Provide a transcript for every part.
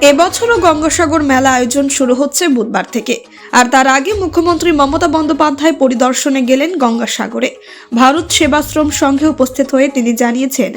এবছরও গঙ্গাসাগর মেলা আয়োজন শুরু হচ্ছে বুধবার থেকে। আর তার আগে মুখ্যমন্ত্রী মমতা বন্দ্যোপাধ্যায় পরিদর্শনে গেলেন গঙ্গাসাগরে। ভারত সেবাশ্রম সংঘে উপস্থিত হয়ে তিনি জানিয়েছেন,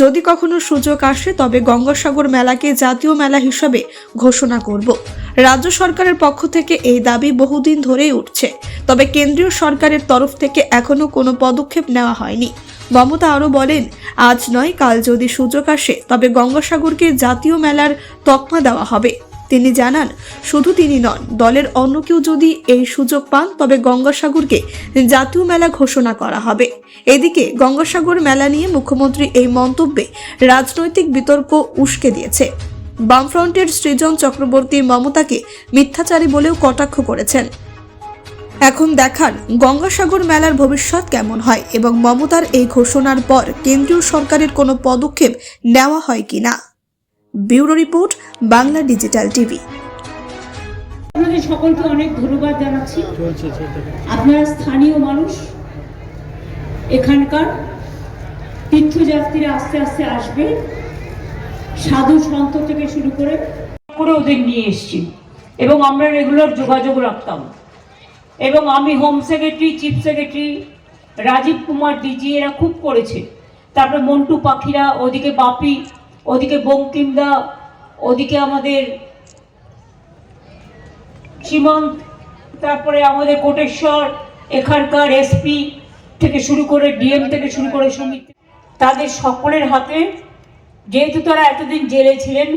যদি কখনো সুযোগ আসে, তবে গঙ্গাসাগর মেলাকে জাতীয় মেলা হিসাবে ঘোষণা করব। রাজ্য সরকারের পক্ষ থেকে এই দাবি বহুদিন ধরেই উঠছে। তবে কেন্দ্রীয় সরকারের তরফ থেকে এখনও কোনো পদক্ষেপ নেওয়া হয়নি। মমতা আরও বলেন, আজ নয়, কাল যদি সুযোগ আসে, তবে গঙ্গাসাগরকে জাতীয় মেলার তকমা দেওয়া হবে। তিনি জানান, শুধু তিনি নন, দলের অন্য কেউ যদি এই সুযোগ পান, তবে গঙ্গাসাগরকে জাতীয় মেলা ঘোষণা করা হবে। এদিকে গঙ্গাসাগর মেলা নিয়ে মুখ্যমন্ত্রী এই মন্তব্যে রাজনৈতিক বিতর্ক উস্কে দিয়েছে। বামফ্রন্টের সৃজন চক্রবর্তী মমতাকে মিথ্যাচারী বলেও কটাক্ষ করেছেন। এখন দেখার গঙ্গাসাগর মেলার ভবিষ্যৎ কেমন হয় এবং মমতার এই ঘোষণার পর কেন্দ্রীয় সরকারের কোনো পদক্ষেপ নেওয়া হয় কিনা? Bureau report, Bangla digital TV. আপনাদের সকলকে অনেক ধন্যবাদ জানাচ্ছি। আপনারা স্থানীয় মানুষ, এখানকার তীর্থযাত্রীরা আস্তে আস্তে আসবে, সাধু সন্ত থেকে শুরু করে ওদের নিয়ে এসছি এবং আমরা রেগুলার যোগাযোগ রাখতাম। এবং আমি home secretary chief secretary Rajiv Kumar DG এরা খুব করেছে। তারপরে মন্টু পাখিরা, ওদিকে বাপি, ওদিকে বঙ্কিমদা, ওদিকে আমাদের সীমান্ত, তারপরে আমাদের কোটেশ্বর, এখানকার এসপি থেকে শুরু করে ডিএম থেকে শুরু করে সমিতি। তাদের সকলের হাতে যেহেতু তারা এতদিন জেলে ছিলেন,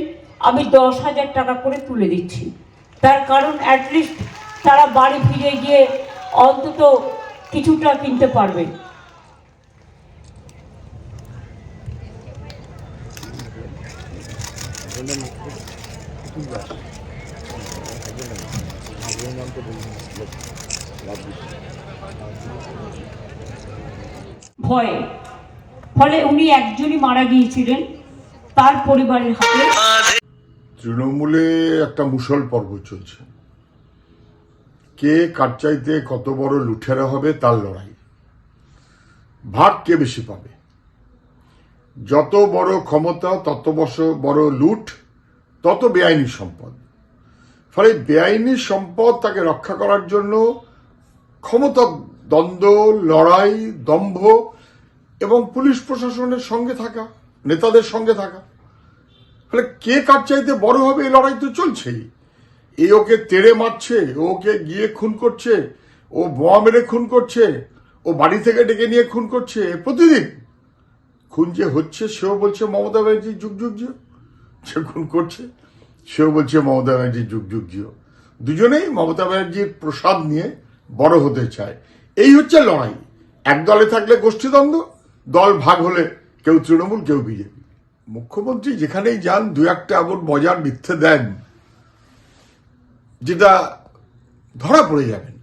আমি দশ হাজার টাকা করে তুলে দিচ্ছি। তার কারণ অ্যাটলিস্ট তারা বাড়ি ফিরে গিয়ে অন্তত কিছুটা কিনতে পারবে। ভয়ে। ফলে উনি একজনই মারা গিয়েছিলেন তার পরিবারের হাতে। তৃণমূলে একটা মুসল পর্ব চলছে। কে কার চাইতে কত বড় লুঠেরা হবে তার লড়াই। ভাগ কে বেশি পাবে? যত বড় ক্ষমতা, তত বড় বড় লুট, তত বেআইনি সম্পদ। ফলে বেআইনি সম্পদ তাকে রক্ষা করার জন্য ক্ষমতা দ্বন্দ্ব, লড়াই, দম্ভ এবং পুলিশ প্রশাসনের সঙ্গে থাকা, নেতাদের সঙ্গে থাকা। ফলে কে কার চাইতে বড় হবে এই লড়াই তো চলছেই। এ ওকে তেড়ে মারছে ওকে গিয়ে খুন করছে, ও বোমা মেরে খুন করছে, ও বাড়ি থেকে ডেকে নিয়ে খুন করছে প্রতিদিন। খুন যে হচ্ছে, সেও বলছে, মমতা ব্যানার্জি, যুগ যুগ জিও সে খুন করছে, সেও বলছে, মমতা ব্যানার্জি, যুগ যুগ জিও দুজনেই মমতা ব্যানার্জির প্রসাদ নিয়ে বড় হতে চায়। এই হচ্ছে লড়াই। এক দলে থাকলে গোষ্ঠীদ্বন্দ্ব, দল ভাগ হলে কেউ তৃণমূল, কেউ বিজেপি। মুখ্যমন্ত্রী যেখানেই যান দু একটা এমন মজার মিথ্যে দেন। যেটা ধরা পড়ে যাবেন।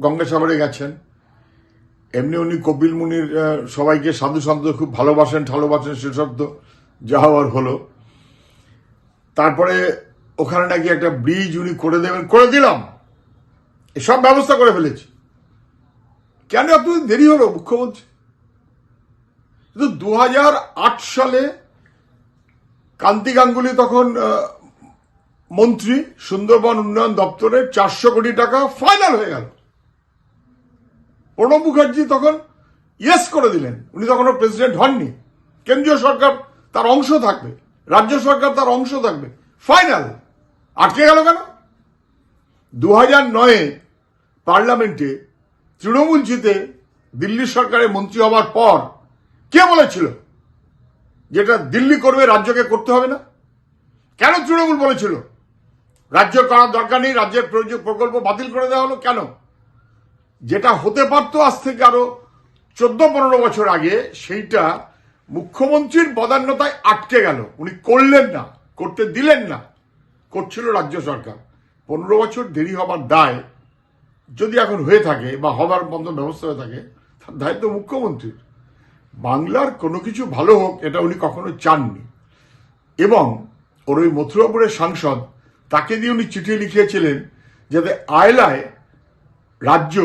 গঙ্গাসাগরে গেছেন। এমনি উনি কপিল মুনির সবাইকে সাধু সন্ত খুব ভালোবাসেন ঠালোবাসেন সেসব তো যা হওয়ার হলো। তারপরে ওখানে নাকি একটা ব্রিজ উনি করে দেবেন, করে দিলাম। এসব ব্যবস্থা করে ফেলেছি। কেন এত দেরি হলো মুখ্যমন্ত্রী? কিন্তু দু হাজার আট সালে কান্তি গাঙ্গুলি তখন মন্ত্রী সুন্দরবন উন্নয়ন দপ্তরে চারশো কোটি টাকা ফাইনাল হয়ে গেল। প্রণব মুখার্জি তখন ইয়েস করে দিলেন। উনি তখনও প্রেসিডেন্ট হননি। কেন্দ্রীয় সরকার তার অংশ থাকবে। রাজ্য সরকার তার অংশ থাকবে। ফাইনাল আটকে গেল কেন? দু হাজার নয়ে পার্লামেন্টে তৃণমূল জিতে দিল্লি সরকারের মন্ত্রী হওয়ার পর কে বলেছিল যেটা দিল্লি করবে রাজ্যকে করতে হবে না? কেন তৃণমূল বলেছিল? রাজ্য করার দরকার নেই, রাজ্যের প্রয়োজন প্রকল্প বাতিল করে দেওয়া হলো কেন? যেটা হতে পারতো আজ থেকে আরও চোদ্দ, পনেরো বছর আগে, সেইটা মুখ্যমন্ত্রীর বদান্যতায় আটকে গেল। উনি করলেন না, করতে দিলেন না, করছিল রাজ্য সরকার। পনেরো বছর দেরি হবার দায় যদি এখন হয়ে থাকে বা হবার মতো ব্যবস্থা হয়ে থাকে, তার দায়িত্ব মুখ্যমন্ত্রীর। বাংলার কোনো কিছু ভালো হোক, এটা উনি কখনো চাননি। এবং ওর ওই মথুরাপুরের সাংসদ তাকে দিয়ে উনি চিঠি লিখিয়েছিলেন যাতে আয়লায় রাজ্য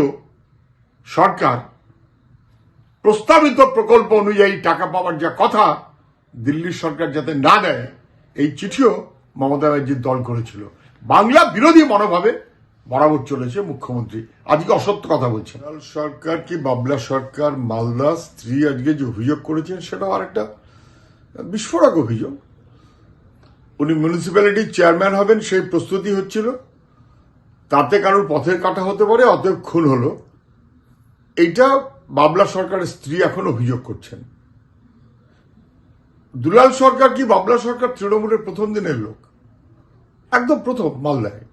সরকার প্রস্তাবিত প্রকল্প অনুযায়ী টাকা পাওয়ার যা কথা দিল্লির সরকার যাতে না দেয়, এই চিঠিও মমতা ব্যানার্জির দল করেছিল। বাংলা বিরোধী মনোভাবে বরাবর চলেছে মুখ্যমন্ত্রী। আজকে অসত্য কথা বলছেন। সরকার কি বাবলা সরকার, মালদা স্ত্রী আজকে যে অভিযোগ করেছেন, সেটাও আরেকটা বিস্ফোরক অভিযোগ। উনি মিউনিসিপ্যালিটির চেয়ারম্যান হবেন, সেই প্রস্তুতি হচ্ছিল। তাতে কারোর পথের কাটা হতে পারে, অতএব খুন হলো। এইটা বাবলা সরকারের স্ত্রী এখন অভিযোগ করছেন। দুলাল সরকার কি বাবলা সরকার তৃণমূলের প্রথম দিনের লোক? একদম প্রথম, মালদায়।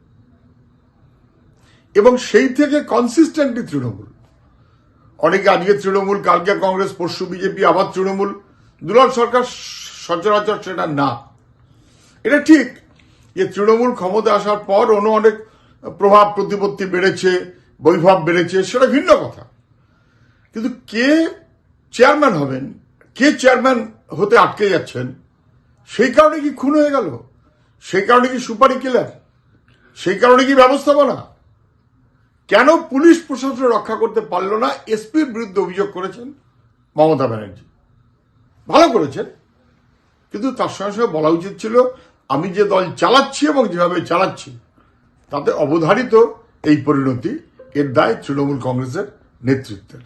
এবং সেই থেকে কনসিস্টেন্টলি তৃণমূল। অনেকে আজকে তৃণমূল, কালকে কংগ্রেস, পরশু বিজেপি, আবার তৃণমূল। দুলাল সরকার সচরাচর সেটা না। এটা ঠিক যে তৃণমূল ক্ষমতা আসার পর অন্য অনেক প্রভাব প্রতিপত্তি বেড়েছে, বৈভব বেড়েছে, সেটা ভিন্ন কথা। কিন্তু কে চেয়ারম্যান হবেন, কে চেয়ারম্যান হতে আটকে যাচ্ছেন, সেই কারণে কি খুন হয়ে গেল? সেই কারণে কি সুপারি কিলার? সেই কারণে কি ব্যবস্থাপনা? কেন পুলিশ প্রশাসন রক্ষা করতে পারল না? এসপির বিরুদ্ধে অভিযোগ করেছেন মমতা ব্যানার্জি। ভালো করেছেন, কিন্তু তার সঙ্গে সঙ্গে বলা উচিত ছিল আমি যে দল চালাচ্ছি এবং যেভাবে চালাচ্ছি, তাতে অবধারিত এই পরিণতি এর দায় তৃণমূল কংগ্রেসের নেতৃত্বের।